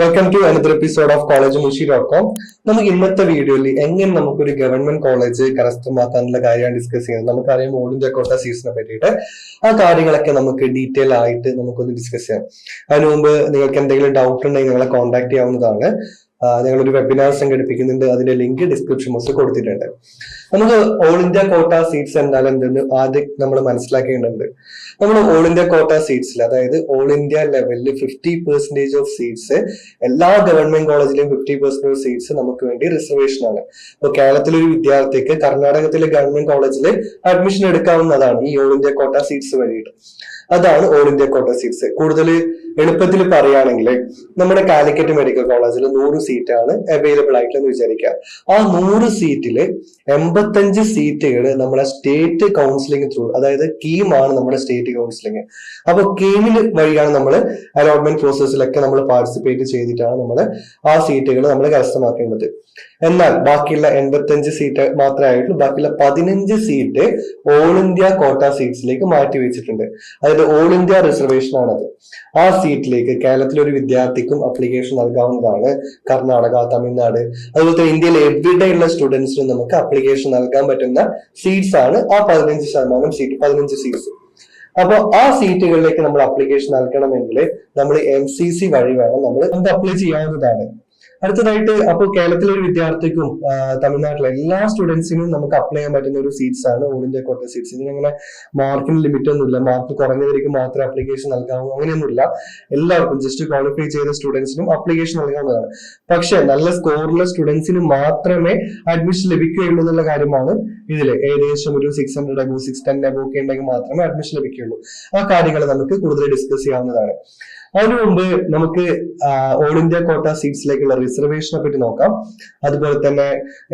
Welcome to another episode of college മുഷി dot com നമുക്ക് ഇന്നത്തെ വീഡിയോയിൽ എങ്ങനെ നമുക്കൊരു ഗവൺമെന്റ് കോളേജ് കരസ്ഥമാക്കാനുള്ള കാര്യമാണ് ഡിസ്കസ് ചെയ്യുന്നത് നമുക്കറിയാം ഓൾ ഇന്ത്യ കോട്ട സീസണിനെ പറ്റിയിട്ട്. ആ കാര്യങ്ങളൊക്കെ നമുക്ക് ഡീറ്റെയിൽ ആയിട്ട് നമുക്കൊന്ന് ഡിസ്കസ് ചെയ്യാം. അതിനു മുമ്പ് നിങ്ങൾക്ക് എന്തെങ്കിലും ഡൗട്ട് ഉണ്ടെങ്കിൽ നിങ്ങളെ കോൺടാക്ട് ചെയ്യാവുന്നതാണ്. ഞങ്ങളൊരു വെബിനാർ സംഘടിപ്പിക്കുന്നുണ്ട്. അതിന്റെ ലിങ്ക് ഡിസ്ക്രിപ്ഷൻ ബോക്സിൽ കൊടുത്തിട്ടുണ്ട്. നമുക്ക് ഓൾ ഇന്ത്യ കോട്ട സീറ്റ്സ് എന്നാൽ എന്തെന്ന് ആദ്യം നമ്മൾ മനസ്സിലാക്കേണ്ടതുണ്ട്. നമ്മൾ ഓൾ ഇന്ത്യ കോട്ട സീറ്റ്സിൽ അതായത് ഓൾ ഇന്ത്യ ലെവലിൽ ഫിഫ്റ്റി പെർസെന്റേജ് ഓഫ് സീറ്റ്സ് എല്ലാ ഗവൺമെന്റ് കോളേജിലെയും ഫിഫ്റ്റി പെർസെന്റേജ് സീറ്റ്സ് നമുക്ക് വേണ്ടി റിസർവേഷൻ ആണ്. അപ്പൊ കേരളത്തിലെ ഒരു വിദ്യാർത്ഥിക്ക് കർണാടകത്തിലെ ഗവൺമെന്റ് കോളേജിൽ അഡ്മിഷൻ എടുക്കാവുന്നതാണ് ഈ ഓൾ ഇന്ത്യ കോട്ട സീറ്റ്സ് വഴിയിട്ട്. അതാണ് ഓൾ ഇന്ത്യ കോട്ട സീറ്റ്സ് കൂടുതൽ എളുപ്പത്തിൽ പറയുകയാണെങ്കിൽ നമ്മുടെ കാലിക്കറ്റ് മെഡിക്കൽ കോളേജിൽ നൂറ് സീറ്റാണ് അവൈലബിൾ ആയിട്ടെന്ന് വിചാരിക്കുക. ആ നൂറ് സീറ്റിൽ എൺപത്തഞ്ച് സീറ്റുകൾ നമ്മുടെ സ്റ്റേറ്റ് കൗൺസിലിംഗ് ത്രൂ അതായത് കീമാണ് നമ്മുടെ സ്റ്റേറ്റ് കൗൺസിലിംഗ് അപ്പൊ കീമിൽ വഴിയാണ് നമ്മൾ അലോട്ട്മെന്റ് പ്രോസസ്സിലൊക്കെ നമ്മൾ പാർട്ടിസിപ്പേറ്റ് ചെയ്തിട്ടാണ് നമ്മൾ ആ സീറ്റുകൾ നമ്മൾ കരസ്ഥമാക്കേണ്ടത്. എന്നാൽ ബാക്കിയുള്ള എൺപത്തഞ്ച് സീറ്റ് മാത്രമേ ആയിട്ടുള്ളൂ. ബാക്കിയുള്ള പതിനഞ്ച് സീറ്റ് ഓൾ ഇന്ത്യ കോട്ട സീറ്റ്സിലേക്ക് മാറ്റി വെച്ചിട്ടുണ്ട്. അതായത് ഓൾ ഇന്ത്യ റിസർവേഷൻ ആണത്. ആ സീറ്റിലേക്ക് കേരളത്തിലെ ഒരു വിദ്യാർത്ഥിക്കും അപ്ലിക്കേഷൻ നൽകാവുന്നതാണ്. കർണാടക തമിഴ്നാട്. അതുപോലെ തന്നെ ഇന്ത്യയിൽ എവിടെയുള്ള സ്റ്റുഡൻസിനും നമുക്ക് അപ്ലിക്കേഷൻ നൽകാൻ പറ്റുന്ന സീറ്റ്സ് ആണ് ആ പതിനഞ്ച് ശതമാനം സീറ്റ് പതിനഞ്ച് സീറ്റ്സ് അപ്പോൾ ആ സീറ്റുകളിലേക്ക് നമ്മൾ അപ്ലിക്കേഷൻ നൽകണമെങ്കിൽ നമ്മൾ എം സി സി വഴി വേണം നമ്മൾ അപ്ലൈ ചെയ്യാവുന്നതാണ്. അടുത്തതായിട്ട് അപ്പോൾ കേരളത്തിലെ ഒരു വിദ്യാർത്ഥിക്കും തമിഴ്നാട്ടിലെ എല്ലാ സ്റ്റുഡൻസിനും നമുക്ക് അപ്ലൈ ചെയ്യാൻ പറ്റുന്ന ഒരു സീറ്റ്സ് ആണ് ഓൾ ഇന്ത്യ കോട്ട സീറ്റ്സ് ഇതിനങ്ങനെ മാർക്കിന് ലിമിറ്റ് ഒന്നുമില്ല. മാർക്ക് കുറഞ്ഞവർക്ക് മാത്രം അപ്ലിക്കേഷൻ നൽകാവൂ. അങ്ങനെയൊന്നുമില്ല. എല്ലാവർക്കും ജസ്റ്റ് ക്വാളിഫൈ ചെയ്ത സ്റ്റുഡൻസിനും അപ്ലിക്കേഷൻ നൽകാവുന്നതാണ്. പക്ഷേ നല്ല സ്കോറുള്ള സ്റ്റുഡൻസിന് മാത്രമേ അഡ്മിഷൻ ലഭിക്കുകയുള്ളൂ എന്നുള്ള കാര്യമാണ് ഇതിൽ ഏകദേശം ഒരു six hundred above six ten above ഒക്കെ ഉണ്ടെങ്കിൽ മാത്രമേ അഡ്മിഷൻ ലഭിക്കുകയുള്ളൂ ആ കാര്യങ്ങൾ നമുക്ക് കൂടുതൽ ഡിസ്കസ് ചെയ്യാവുന്നതാണ്. അതിനു മുമ്പ് നമുക്ക് ഓൾ ഇന്ത്യ കോട്ട സീറ്റ്സിലേക്കുള്ള റിസർവേഷനെ പറ്റി നോക്കാം. അതുപോലെ തന്നെ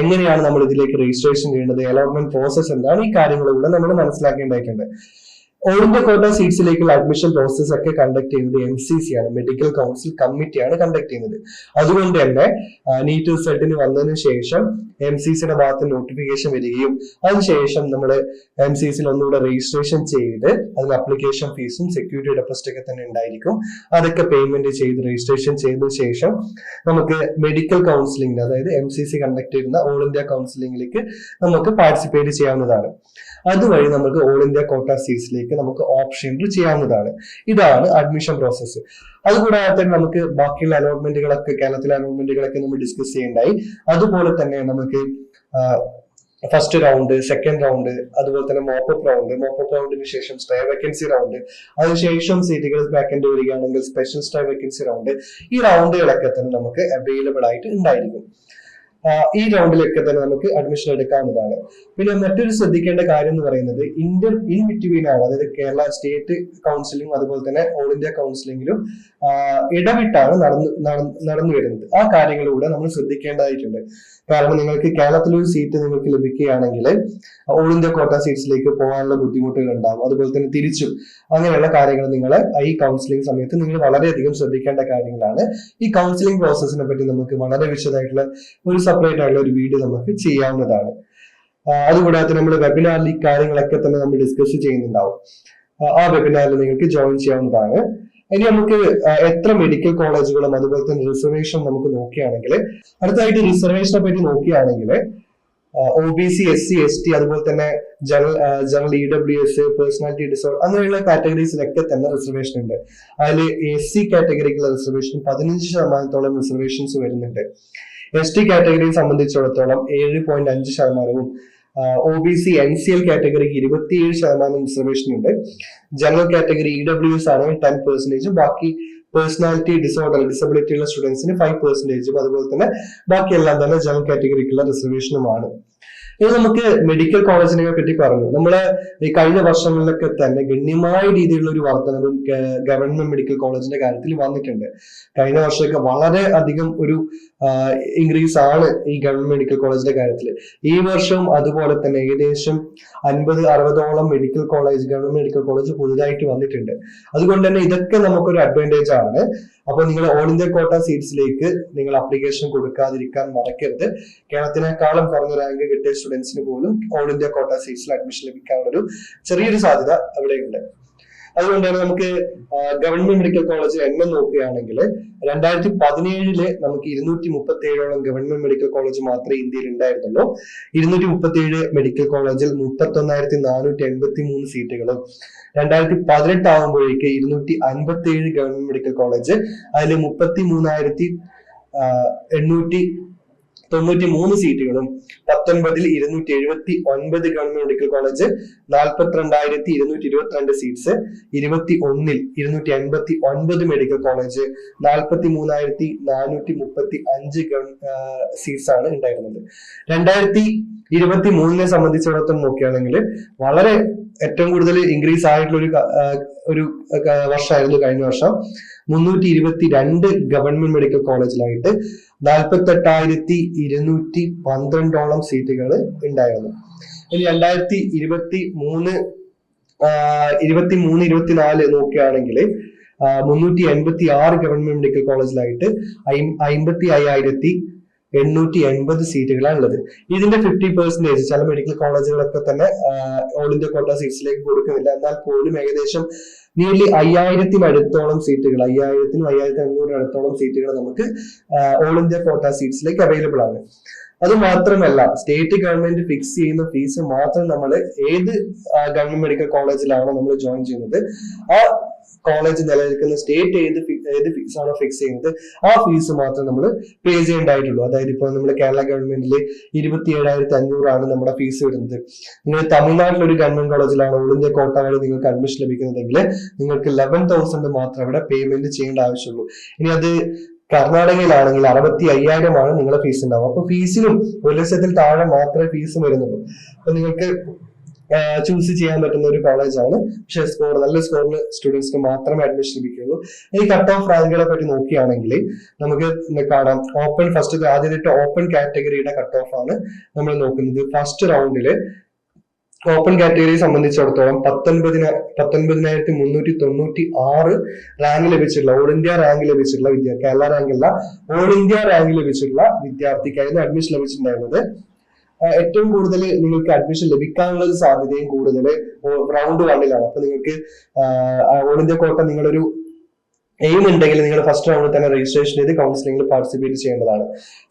എങ്ങനെയാണ് നമ്മൾ ഇതിലേക്ക് രജിസ്ട്രേഷൻ ചെയ്യേണ്ടത് അലോട്ട്മെന്റ് പ്രോസസ് എന്താണ് ഈ കാര്യങ്ങളൂടെ നമ്മൾ മനസ്സിലാക്കേണ്ടതായിട്ടുണ്ട്. ഓൾ ഇന്ത്യ കോട്ട സീറ്റ്സിലേക്കുള്ള അഡ്മിഷൻ പ്രോസസ് ഒക്കെ കണ്ടക്ട് ചെയ്യുന്നത് എം സി സി ആണ്. മെഡിക്കൽ കൗൺസിൽ കമ്മിറ്റിയാണ് കണ്ടക്ട് ചെയ്യുന്നത്. അതുകൊണ്ട് തന്നെ നീറ്റ് റിസൾട്ടിന് വന്നതിന് ശേഷം എം സി സിയുടെ ഭാഗത്ത് നോട്ടിഫിക്കേഷൻ വരികയും അതിനുശേഷം നമ്മൾ എം സി സിയിൽ ഒന്നുകൂടെ രജിസ്ട്രേഷൻ ചെയ്ത് അതിൽ അപ്ലിക്കേഷൻ ഫീസും സെക്യൂരിറ്റി ഡെപ്പോസിറ്റ് ഒക്കെ തന്നെ ഉണ്ടായിരിക്കും. അതൊക്കെ പേയ്മെന്റ് ചെയ്ത് രജിസ്ട്രേഷൻ ചെയ്തതിനു ശേഷം നമുക്ക് മെഡിക്കൽ കൗൺസിലിംഗിന് അതായത് എം സി സി കണ്ടക്ട് ചെയ്യുന്ന ഓൾ ഇന്ത്യ കൗൺസിലിംഗിലേക്ക് നമുക്ക് പാർട്ടിസിപ്പേറ്റ് ചെയ്യാവുന്നതാണ്. അതുവഴി നമുക്ക് ഓൾ ഇന്ത്യ കോട്ട സീറ്റ്സിലേക്ക് നമുക്ക് ഓപ്ഷൻ എൻട്രി ചെയ്യാവുന്നതാണ്. ഇതാണ് അഡ്മിഷൻ പ്രോസസ്സ് അതുകൂടാതെ തന്നെ നമുക്ക് ബാക്കിയുള്ള അലോട്ട്മെന്റുകളൊക്കെ കേരളത്തിലെ അലോട്ട്മെന്റുകളൊക്കെ നമ്മൾ ഡിസ്കസ് ചെയ്യേണ്ടായി. അതുപോലെ തന്നെ നമുക്ക് ഫസ്റ്റ് റൗണ്ട് സെക്കൻഡ് റൗണ്ട് അതുപോലെ തന്നെ മോപ്പപ്പ് റൗണ്ട് മോപ്പപ്പ് റൗണ്ടിന് ശേഷം സ്റ്റേ വേക്കൻസി റൗണ്ട് അതിനുശേഷം സീറ്റുകൾ വാക്കന്റ് വരികയാണെങ്കിൽ സ്പെഷ്യൽ സ്റ്റേ വേക്കൻസി റൗണ്ട് ഈ റൗണ്ടുകളൊക്കെ തന്നെ നമുക്ക് അവൈലബിൾ ആയിട്ട് ഉണ്ടായിരിക്കും. ഈ റൗണ്ടിലൊക്കെ തന്നെ നമുക്ക് അഡ്മിഷൻ എടുക്കാവുന്നതാണ്. പിന്നെ മറ്റൊരു ശ്രദ്ധിക്കേണ്ട കാര്യം എന്ന് പറയുന്നത് ഇന്റർ ഇൻ ബിറ്റ്വീൻ ആണ്. അതായത് കേരള സ്റ്റേറ്റ് കൗൺസിലിംഗും അതുപോലെ തന്നെ ഓൾ ഇന്ത്യ കൗൺസിലിംഗിലും ഇടവിട്ടാണ് നടന്നു നടന്നു- വരുന്നത്. ആ കാര്യങ്ങളിലൂടെ നമ്മൾ ശ്രദ്ധിക്കേണ്ടതായിട്ടുണ്ട്. കാരണം നിങ്ങൾക്ക് കേരളത്തിൽ ഒരു സീറ്റ് നിങ്ങൾക്ക് ലഭിക്കുകയാണെങ്കിൽ ഓൾ ഇന്ത്യ കോട്ട സീറ്റ്സിലേക്ക് പോകാനുള്ള ബുദ്ധിമുട്ടുകൾ ഉണ്ടാവും. അതുപോലെ തന്നെ തിരിച്ചും അങ്ങനെയുള്ള കാര്യങ്ങൾ നിങ്ങൾ ഈ കൗൺസിലിംഗ് സമയത്ത് നിങ്ങൾ വളരെയധികം ശ്രദ്ധിക്കേണ്ട കാര്യങ്ങളാണ്. ഈ കൗൺസിലിംഗ് പ്രോസസ്സിനെ പറ്റി നമുക്ക് വളരെ വിശദമായിട്ടുള്ള ഒരു സെപ്പറേറ്റ് ആയിട്ടുള്ള ഒരു വീഡിയോ നമുക്ക് ചെയ്യാവുന്നതാണ്. അതുകൂടാതെ നമ്മൾ വെബിനാറിൽ ഈ കാര്യങ്ങളൊക്കെ തന്നെ നമ്മൾ ഡിസ്കസ് ചെയ്യുന്നുണ്ടാവും. ആ വെബിനാറിൽ നിങ്ങൾക്ക് ജോയിൻ ചെയ്യാവുന്നതാണ്. ഇനി നമുക്ക് എത്ര മെഡിക്കൽ കോളേജുകളും അതുപോലെ തന്നെ റിസർവേഷൻ നമുക്ക് നോക്കുകയാണെങ്കിൽ അടുത്തായിട്ട് റിസർവേഷനെ പറ്റി നോക്കുകയാണെങ്കിൽ O B C S C S T അതുപോലെ തന്നെ general general E W S personality disorder അങ്ങനെയുള്ള കാറ്റഗറീസിലൊക്കെ തന്നെ റിസർവേഷൻ ഉണ്ട്. അതിൽ എസ് സി കാറ്റഗറിക്കുള്ള റിസർവേഷൻ പതിനഞ്ച് ശതമാനത്തോളം റിസർവേഷൻസ് വരുന്നുണ്ട്. എസ് ടി കാറ്റഗറിയെ സംബന്ധിച്ചിടത്തോളം ഏഴ് പോയിന്റ് അഞ്ച് ശതമാനവും O B C N C L കാറ്റഗറിക്ക് ഇരുപത്തിയേഴ് ശതമാനം റിസർവേഷൻ ഉണ്ട്. General category E W S ആണെങ്കിൽ ടെൻ പെർസെന്റേജും ബാക്കി പേഴ്സണാലിറ്റി ഡിസോർഡർ ഡിസബിലിറ്റി ഉള്ള സ്റ്റുഡൻസിന് ഫൈവ് പെർസെന്റേജും അതുപോലെ തന്നെ ബാക്കിയെല്ലാം തന്നെ ജനറൽ കാറ്റഗറിക്കുള്ള റിസർവേഷനുമാണ് ഇനി നമുക്ക് മെഡിക്കൽ കോളേജിനെ പറ്റി പറഞ്ഞു. നമ്മൾ ഈ കഴിഞ്ഞ വർഷങ്ങളിലൊക്കെ തന്നെ ഗണ്യമായ രീതിയിലുള്ള ഒരു വർധനവും ഗവൺമെന്റ് മെഡിക്കൽ കോളേജിന്റെ കാര്യത്തിൽ വന്നിട്ടുണ്ട്. കഴിഞ്ഞ വർഷമൊക്കെ വളരെ അധികം ഒരു ഇൻക്രീസ് ആണ് ഈ ഗവൺമെന്റ് മെഡിക്കൽ കോളേജിന്റെ കാര്യത്തിൽ. ഈ വർഷവും അതുപോലെ തന്നെ ഏകദേശം അൻപത് അറുപതോളം medical college government medical college പുതുതായിട്ട് വന്നിട്ടുണ്ട്. അതുകൊണ്ട് തന്നെ ഇതൊക്കെ നമുക്കൊരു അഡ്വാന്റേജ് ആണ്. അപ്പോൾ നിങ്ങൾ ഓൾ ഇന്ത്യ കോട്ട സീറ്റ്സിലേക്ക് നിങ്ങൾ അപ്ലിക്കേഷൻ കൊടുക്കാതിരിക്കാൻ മറക്കരുത്. കേരളത്തിനേക്കാളും കുറഞ്ഞ റാങ്ക് കിട്ടിയ സ്റ്റുഡൻസിന് പോലും ഓൾ ഇന്ത്യ കോട്ട സീറ്റ്സിൽ അഡ്മിഷൻ ലഭിക്കാനുള്ള ഒരു ചെറിയൊരു സാധ്യത അവിടെയുണ്ട്. അതുകൊണ്ട് തന്നെ നമുക്ക് ഗവൺമെന്റ് മെഡിക്കൽ കോളേജ് എണ്ണം നോക്കുകയാണെങ്കിൽ രണ്ടായിരത്തി പതിനേഴിൽ നമുക്ക് ഇരുന്നൂറ്റി മുപ്പത്തി ഏഴോളം ഗവൺമെന്റ് മെഡിക്കൽ കോളേജ് മാത്രമേ ഇന്ത്യയിൽ ഉണ്ടായിരുന്നുള്ളൂ. ഇരുന്നൂറ്റി മുപ്പത്തി ഏഴ് മെഡിക്കൽ കോളേജിൽ മുപ്പത്തി ഒന്നായിരത്തി നാനൂറ്റി എൺപത്തി മൂന്ന് സീറ്റുകളും രണ്ടായിരത്തി പതിനെട്ട് ആകുമ്പോഴേക്ക് ഇരുന്നൂറ്റി അൻപത്തി ഏഴ് ഗവൺമെന്റ് മെഡിക്കൽ കോളേജ് അതിൽ മുപ്പത്തി മൂന്നായിരത്തി എണ്ണൂറ്റി തൊണ്ണൂറ്റി മൂന്ന് സീറ്റുകളും പത്തൊൻപതിൽ ഇരുന്നൂറ്റി എഴുപത്തി ഒൻപത് ഗവൺമെന്റ് മെഡിക്കൽ കോളേജ് നാൽപ്പത്തിരണ്ടായിരത്തി ഇരുന്നൂറ്റി ഇരുപത്തിരണ്ട് സീറ്റ്സ് ഇരുപത്തി ഒന്നിൽ ഇരുന്നൂറ്റി എൺപത്തി ഒൻപത് മെഡിക്കൽ കോളേജ് നാൽപ്പത്തി മൂന്നായിരത്തി നാനൂറ്റി മുപ്പത്തി അഞ്ച് സീറ്റ്സ് ആണ് ഉണ്ടായിരുന്നത്. രണ്ടായിരത്തി ഇരുപത്തി മൂന്നിനെ സംബന്ധിച്ചിടത്തോളം നോക്കുകയാണെങ്കിൽ വളരെ ഏറ്റവും കൂടുതൽ ഇൻക്രീസ് ആയിട്ടുള്ള ഒരു ഒരു വർഷമായിരുന്നു കഴിഞ്ഞ വർഷം. മുന്നൂറ്റി ഇരുപത്തി രണ്ട് ഗവൺമെന്റ് മെഡിക്കൽ കോളേജിലായിട്ട് നാൽപ്പത്തി എട്ടായിരത്തി ഇരുന്നൂറ്റി പന്ത്രണ്ടോളം സീറ്റുകൾ ഉണ്ടായിരുന്നു. ഇനി രണ്ടായിരത്തി ഇരുപത്തി മൂന്ന് ഇരുപത്തി മൂന്ന് ഇരുപത്തിനാല് നോക്കുകയാണെങ്കിൽ മുന്നൂറ്റി എൺപത്തി ആറ് ഗവൺമെന്റ് മെഡിക്കൽ കോളേജിലായിട്ട് അമ്പത്തി അയ്യായിരത്തി എണ്ണൂറ്റി എൺപത് സീറ്റുകളാണ് ഉള്ളത് ഇതിന്റെ ഫിഫ്റ്റി പെർസെന്റേജ് ചില മെഡിക്കൽ കോളേജുകളൊക്കെ തന്നെ ഓൾ ഇന്ത്യ കോട്ട സീറ്റ്സിലേക്ക് കൊടുക്കുന്നില്ല. എന്നാൽ പോലും ഏകദേശം നിയർലി അയ്യായിരത്തിന് അടുത്തോളം സീറ്റുകൾ അയ്യായിരത്തിനും അയ്യായിരത്തി അഞ്ഞൂറിന് അടുത്തോളം സീറ്റുകൾ നമുക്ക് ഓൾ ഇന്ത്യ കോട്ട സീറ്റ്സിലേക്ക് അവൈലബിൾ ആണ്. അത് മാത്രമല്ല സ്റ്റേറ്റ് ഗവൺമെന്റ് ഫിക്സ് ചെയ്യുന്ന ഫീസ് മാത്രം നമ്മൾ ഏത് ഗവൺമെന്റ് മെഡിക്കൽ കോളേജിലാണോ നമ്മൾ ജോയിൻ ചെയ്യുന്നത് ആ കോളേജ് നിലനിൽക്കുന്ന സ്റ്റേറ്റ് ഏത് ഏത് ഫീസ് ആണോ ഫിക്സ് ചെയ്യുന്നത് ആ ഫീസ് മാത്രം നമ്മൾ പേ ചെയ്യേണ്ടതായിട്ടുള്ളൂ. അതായത് ഇപ്പോൾ നമ്മുടെ കേരള ഗവൺമെന്റിൽ ഇരുപത്തി ഏഴായിരത്തി അഞ്ഞൂറാണ് നമ്മുടെ ഫീസ് വരുന്നത്. നിങ്ങൾ തമിഴ്നാട്ടിൽ ഒരു ഗവൺമെന്റ് കോളേജിലാണ് ഓൾ ഇന്ത്യ കോട്ട നിങ്ങൾക്ക് അഡ്മിഷൻ ലഭിക്കുന്നതെങ്കിൽ നിങ്ങൾക്ക് ലെവൻ തൗസൻഡ് മാത്രം അവിടെ പേയ്മെന്റ് ചെയ്യേണ്ട ആവശ്യമുള്ളൂ. ഇനി അത് കർണാടകയിലാണെങ്കിൽ അറുപത്തി അയ്യായിരമാണ് നിങ്ങളുടെ ഫീസ് ഉണ്ടാവും അപ്പൊ ഫീസിനും ഒരു ലക്ഷത്തിൽ താഴെ മാത്രമേ ഫീസ് വരുന്നുള്ളൂ. അപ്പൊ നിങ്ങൾക്ക് ചൂസ് ചെയ്യാൻ പറ്റുന്ന ഒരു കോളേജാണ് പക്ഷേ സ്കോർ നല്ല സ്കോറിൽ സ്റ്റുഡൻസിന് മാത്രമേ അഡ്മിഷൻ ലഭിക്കുകയുള്ളൂ. ഈ കട്ട് ഓഫ് റാങ്കുകളെ പറ്റി നോക്കുകയാണെങ്കിൽ നമുക്ക് കാണാം. ഓപ്പൺ ഫസ്റ്റ് ആദ്യമായിട്ട് ഓപ്പൺ കാറ്റഗറിയുടെ കട്ട് ഓഫ് ആണ് നമ്മൾ നോക്കുന്നത്. ഫസ്റ്റ് റൗണ്ടിൽ ഓപ്പൺ കാറ്റഗറിയെ സംബന്ധിച്ചിടത്തോളം പത്തൊൻപതിന പത്തൊൻപതിനായിരത്തി മുന്നൂറ്റി തൊണ്ണൂറ്റി ആറ് റാങ്ക് ലഭിച്ചിട്ടുള്ള ഓൾ ഇന്ത്യ റാങ്ക് ലഭിച്ചിട്ടുള്ള വിദ്യാർത്ഥി കേരള റാങ്ക് അല്ല ഓൾ ഇന്ത്യ റാങ്ക് ലഭിച്ചിട്ടുള്ള വിദ്യാർത്ഥിക്കായിരുന്നു അഡ്മിഷൻ ലഭിച്ചിട്ടുണ്ടായിരുന്നത്. ഏറ്റവും കൂടുതൽ നിങ്ങൾക്ക് അഡ്മിഷൻ ലഭിക്കാനുള്ള ഒരു സാധ്യതയും കൂടുതൽ റൗണ്ട് വണ്ണിലാണ്. അപ്പൊ നിങ്ങൾക്ക് ഓൾ ഇന്ത്യ കോട്ട നിങ്ങളൊരു എയിം ഉണ്ടെങ്കിൽ നിങ്ങൾ ഫസ്റ്റ് റൗണ്ടിൽ തന്നെ രജിസ്ട്രേഷൻ ചെയ്ത് കൗൺസിലിംഗിൽ പാർട്ടിസിപ്പേറ്റ് ചെയ്യേണ്ടതാണ്.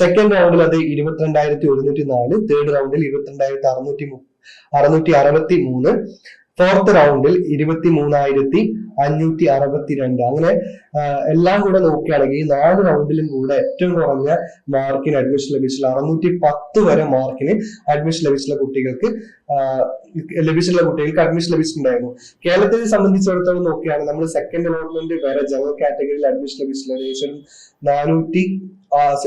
സെക്കൻഡ് റൗണ്ടിൽ അത് ഇരുപത്തിരണ്ടായിരത്തി ഒരുന്നൂറ്റി നാല് തേർഡ് റൗണ്ടിൽ ഇരുപത്തിരണ്ടായിരത്തി അറുന്നൂറ്റി അറുന്നൂറ്റി അറുപത്തി മൂന്ന് ഫോർത്ത് റൗണ്ടിൽ ഇരുപത്തി മൂന്നായിരത്തി അഞ്ഞൂറ്റി അറുപത്തി രണ്ട് അങ്ങനെ എല്ലാം കൂടെ നോക്കുകയാണെങ്കിൽ നാല് റൗണ്ടിലും കൂടെ ഏറ്റവും കുറഞ്ഞ മാർക്കിന് അഡ്മിഷൻ ലഭിച്ചിട്ടുള്ള അറുന്നൂറ്റി പത്ത് വരെ മാർക്കിന് അഡ്മിഷൻ ലഭിച്ചിട്ടുള്ള കുട്ടികൾക്ക് ലഭിച്ചിട്ടുള്ള കുട്ടികൾക്ക് അഡ്മിഷൻ ലഭിച്ചിട്ടുണ്ടായിരുന്നു. കേരളത്തെ സംബന്ധിച്ചിടത്തോളം നോക്കുകയാണെങ്കിൽ നമ്മൾ സെക്കൻഡ് അലോട്ട്മെന്റ് വരെ ജനറൽ കാറ്റഗറിയിൽ അഡ്മിഷൻ ലഭിച്ചിട്ടുള്ള ഏകദേശം നാനൂറ്റി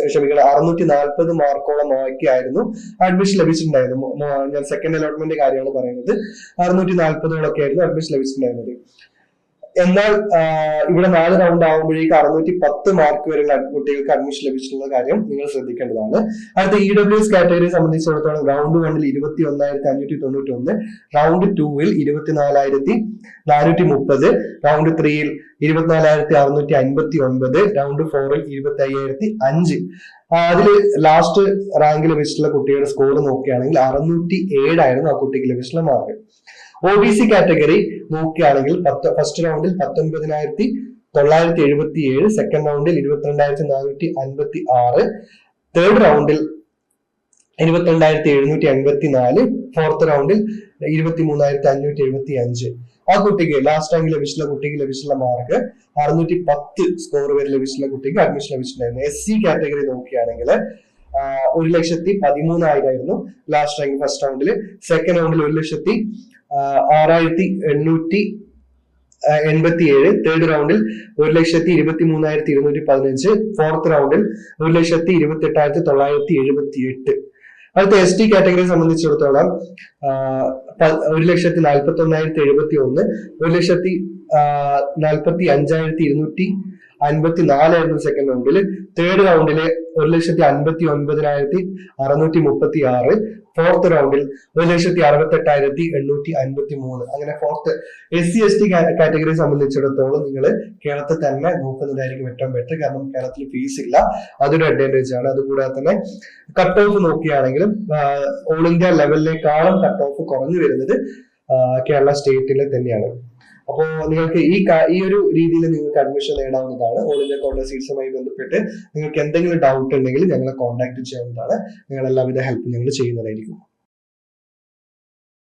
ക്ഷമിക്കണം അറുന്നൂറ്റി നാൽപ്പത് മാർക്കോളം ആയിരുന്നു അഡ്മിഷൻ ലഭിച്ചിട്ടുണ്ടായിരുന്നു. ഞാൻ സെക്കൻഡ് അലോട്ട്മെന്റ് കാര്യമാണ് പറയുന്നത്. അറുന്നൂറ്റി നാൽപ്പതോളൊക്കെ ആയിരുന്നു അഡ്മിഷൻ ലഭിച്ചിട്ടുണ്ടായിരുന്നത്. എന്നാൽ ഇവിടെ നാല് റൗണ്ട് ആകുമ്പോഴേക്ക് അറുന്നൂറ്റി പത്ത് മാർക്ക് വരെയുള്ള കുട്ടികൾക്ക് അഡ്മിഷൻ ലഭിച്ചിട്ടുള്ള കാര്യം നിങ്ങൾ ശ്രദ്ധിക്കേണ്ടതാണ്. അടുത്ത ഇ ഡബ്ല്യു എസ് കാറ്റഗറിയെ സംബന്ധിച്ചിടത്തോളം റൗണ്ട് വണ്ണിൽ ഇരുപത്തി ഒന്നായിരത്തി അഞ്ഞൂറ്റി തൊണ്ണൂറ്റി ഒന്ന് റൗണ്ട് ടൂവിൽ ഇരുപത്തിനാലായിരത്തി നാനൂറ്റി മുപ്പത് റൗണ്ട് ത്രീയിൽ ഇരുപത്തിനാലായിരത്തി അറുന്നൂറ്റി അൻപത്തി ഒൻപത് റൗണ്ട് ഫോറിൽ ഇരുപത്തി അയ്യായിരത്തി അഞ്ച് അതിൽ ലാസ്റ്റ് റാങ്കിൽ ലഭിച്ചിട്ടുള്ള കുട്ടിയുടെ സ്കോർ നോക്കുകയാണെങ്കിൽ അറുന്നൂറ്റി ഏഴായിരുന്നു ആ കുട്ടിക്ക് ലഭിച്ചിട്ടുള്ള mark O B C category നോക്കുകയാണെങ്കിൽ പത്ത് ഫസ്റ്റ് റൗണ്ടിൽ പത്തൊൻപതിനായിരത്തി തൊള്ളായിരത്തി എഴുപത്തി ഏഴ് സെക്കൻഡ് റൗണ്ടിൽ ഇരുപത്തിരണ്ടായിരത്തി നാനൂറ്റി അൻപത്തി ആറ് തേർഡ് റൗണ്ടിൽ ഇരുപത്തിരണ്ടായിരത്തി എഴുന്നൂറ്റി അൻപത്തി നാല് ഫോർത്ത് റൗണ്ടിൽ ഇരുപത്തി മൂന്നായിരത്തി അഞ്ഞൂറ്റി എഴുപത്തി അഞ്ച് ആ കുട്ടിക്ക് ലാസ്റ്റ് റാങ്ക് ലഭിച്ചിട്ടുള്ള കുട്ടിക്ക് ലഭിച്ചിട്ടുള്ള മാർക്ക് അറുന്നൂറ്റി പത്ത് സ്കോർ വരെ ലഭിച്ചിട്ടുള്ള കുട്ടിക്ക് അഡ്മിഷൻ ലഭിച്ചിട്ടുണ്ടായിരുന്നു. എസ് സി കാറ്റഗറി നോക്കുകയാണെങ്കിൽ ഒരു ലക്ഷത്തി പതിമൂന്നായിരമായിരുന്നു ലാസ്റ്റ് റാങ്ക് ഫസ്റ്റ് റൗണ്ടിൽ സെക്കൻഡ് റൗണ്ടിൽ ഒരു ലക്ഷത്തി ആറായിരത്തി എണ്ണൂറ്റി എൺപത്തി ഏഴ് തേർഡ് റൗണ്ടിൽ ഒരു ലക്ഷത്തി ഇരുപത്തി മൂന്നായിരത്തി ഇരുന്നൂറ്റി പതിനഞ്ച് ഫോർത്ത് റൗണ്ടിൽ ഒരു ലക്ഷത്തി ഇരുപത്തി എട്ടായിരത്തി തൊള്ളായിരത്തി എഴുപത്തി എട്ട് അടുത്ത എസ് ടി കാറ്റഗറിയെ സംബന്ധിച്ചിടത്തോളം ഒരു ലക്ഷത്തി നാൽപ്പത്തി ഒന്നായിരത്തി എഴുപത്തി ഒന്ന് ഒരു ലക്ഷത്തി നാൽപ്പത്തി അഞ്ചായിരത്തി ഇരുന്നൂറ്റി അൻപത്തി നാലായിരുന്നു സെക്കൻഡ് റൗണ്ടിൽ തേർഡ് റൗണ്ടിൽ ഒരു ലക്ഷത്തി അൻപത്തി ഒൻപതിനായിരത്തി അറുന്നൂറ്റി മുപ്പത്തി ആറ് ഫോർത്ത് റൗണ്ടിൽ ഒരു ലക്ഷത്തി അറുപത്തി എട്ടായിരത്തി എണ്ണൂറ്റി അൻപത്തി മൂന്ന് അങ്ങനെ fourth S C S T category സംബന്ധിച്ചിടത്തോളം നിങ്ങൾ കേരളത്തിൽ തന്നെ നോക്കുന്നതായിരിക്കും ഏറ്റവും ബെറ്റർ കാരണം കേരളത്തിൽ ഫീസ് ഇല്ല. അതൊരു അഡ്വാന്റേജ് ആണ്. അതുകൂടാതെ തന്നെ കട്ട് ഓഫ് നോക്കുകയാണെങ്കിലും ഓൾ ഇന്ത്യ ലെവലിനേക്കാളും കട്ട് ഓഫ് കുറഞ്ഞു വരുന്നത് കേരള സ്റ്റേറ്റിലെ തന്നെയാണ്. അപ്പോൾ നിങ്ങൾക്ക് ഈ ഈ ഒരു രീതിയിൽ നിങ്ങൾക്ക് അഡ്മിഷൻ നേടാവുന്നതാണ്. ഓൾ ഇന്ത്യ കോൺഗ്രസ് സീറ്റ്സുമായി ബന്ധപ്പെട്ട് നിങ്ങൾക്ക് എന്തെങ്കിലും ഡൗട്ട് ഉണ്ടെങ്കിൽ ഞങ്ങളെ കോൺടാക്ട് ചെയ്യാവുന്നതാണ്. നിങ്ങളെല്ലാവിധ ഹെൽപ്പ് ഞങ്ങൾ ചെയ്യുന്നതായിരിക്കും.